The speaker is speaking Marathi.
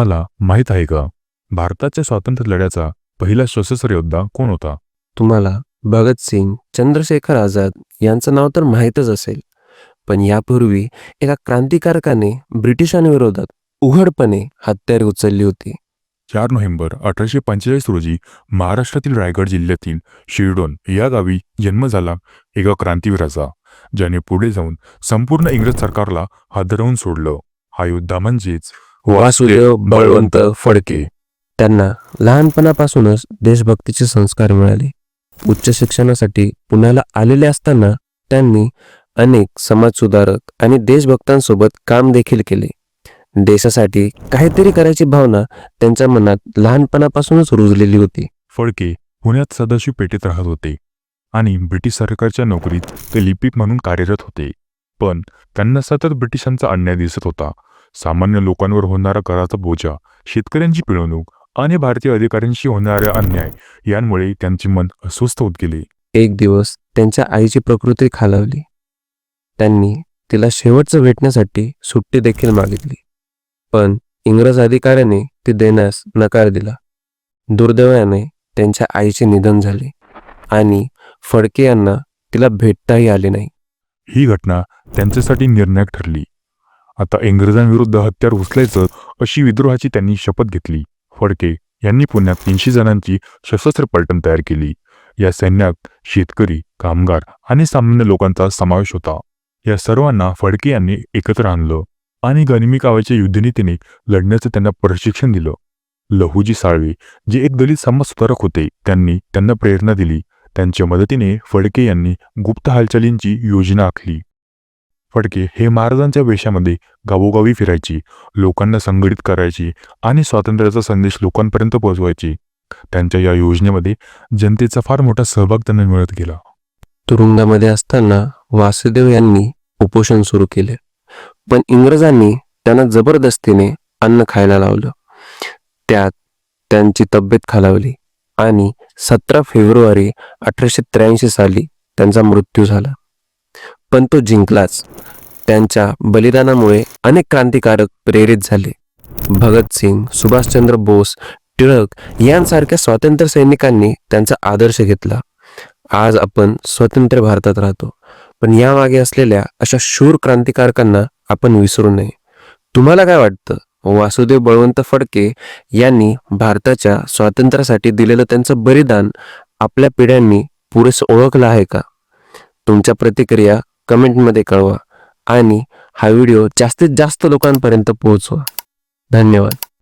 तुम्हाला माहीत आहे का? भारताच्या स्वातंत्र्य लढ्याचा पहिला सशस्त्र योद्धा कोण होता? तुम्हाला भगतसिंग चंद्रशेखर आझाद यांचं नाव तर माहीतच असेल. पण यापूर्वी एका क्रांतिकारकाने ब्रिटिशांविरोधात उघडपणे हत्यारे उचलली होती. चार नोव्हेंबर अठराशे पंचेचाळीस रोजी महाराष्ट्रातील रायगड जिल्ह्यातील शिरडोन या गावी जन्म झाला एका क्रांतीवीराचा ज्याने पुढे जाऊन संपूर्ण इंग्रज सरकारला हादरवून सोडलं. हा योद्धा म्हणजेच वासुदेव बळवंत फडके. त्यांना लहानपणापासूनच देशभक्तीचे संस्कार मिळाले. उच्च शिक्षणासाठी पुण्याला आलेले असताना त्यांनी अनेक समाजसुधारक आणि देशभक्तांसोबत काम देखील केले. देशासाठी काहीतरी करायची भावना त्यांच्या मनात लहानपणापासूनच रुजलेली होती. फडके पुण्यात सदाशिव पेठेत राहत होते आणि ब्रिटिश सरकारच्या नोकरीत ते लिपिक म्हणून कार्यरत होते. पण त्यांना सतत ब्रिटिशांचा अन्याय दिसत होता. सामान्य लोकांवर होणारा कराचा बोजा शेतकऱ्यांची पिळवणूक आणि भारतीय अधिकाऱ्यांशी होणारा अन्याय यांमुळे त्यांचे मन अस्वस्थ होत गेले. एक दिवस त्यांच्या आईची प्रकृती खालावली. त्यांनी तिला शेवटचं भेटण्यासाठी सुट्टी देखील मागितली. पण इंग्रज अधिकाऱ्याने ती देण्यास नकार दिला. दुर्दैवाने त्यांच्या आईचे निधन झाले आणि फडके यांना तिला भेटताही आले नाही. ही घटना त्यांच्यासाठी निर्णायक ठरली. आता इंग्रजांविरुद्ध हत्यार उचलायचं अशी विद्रोहाची त्यांनी शपथ घेतली. फडके यांनी पुण्यात तीनशे जणांची सशस्त्र पलटण तयार केली. या सैन्यात शेतकरी कामगार आणि सामान्य लोकांचा समावेश होता. या सर्वांना फडके यांनी एकत्र आणलं आणि गनिमी कावाच्या युद्धनीतीने लढण्याचं त्यांना प्रशिक्षण दिलं. लहूजी साळवे जे एक दलित समाजसुधारक होते त्यांनी त्यांना प्रेरणा दिली. त्यांच्या मदतीने फडके यांनी गुप्त हालचालींची योजना आखली. फडके हे महाराजांच्या वेशामध्ये गावोगावी फिरायची लोकांना संघटित करायची आणि स्वातंत्र्याचा संदेश लोकांपर्यंत पोहोचवायची. त्यांच्या या योजनेमध्ये जनतेचा फार मोठा सहभाग त्यांना मिळत गेला. तुरुंगामध्ये असताना वासुदेव यांनी उपोषण सुरू केले. पण इंग्रजांनी त्यांना जबरदस्तीने अन्न खायला लावलं. त्यात त्यांची तब्येत खालावली आणि सतरा फेब्रुवारी अठराशे त्र्याऐंशी साली त्यांचा मृत्यू झाला. पण तो जिंकलाच. त्यांच्या बलिदानामुळे अनेक क्रांतिकारक प्रेरित झाले. भगतसिंग सुभाषचंद्र बोस टिळक यांसारख्या स्वातंत्र्य सैनिकांनी त्यांचा आदर्श घेतला. आज आपण स्वतंत्र भारतात राहतो. पण यामागे असलेल्या अशा शूर क्रांतिकारकांना आपण विसरू नये. तुम्हाला काय वाटतं? वासुदेव बळवंत फडके यांनी भारताच्या स्वातंत्र्यासाठी दिलेलं त्यांचं बलिदान आपल्या पिढ्यांनी पुरेसं ओळखलं आहे का? तुमच्या प्रतिक्रिया कमेंटमध्ये कळवा आणि हा व्हिडिओ जास्तीत जास्त लोकांपर्यंत पोहोचवा. धन्यवाद.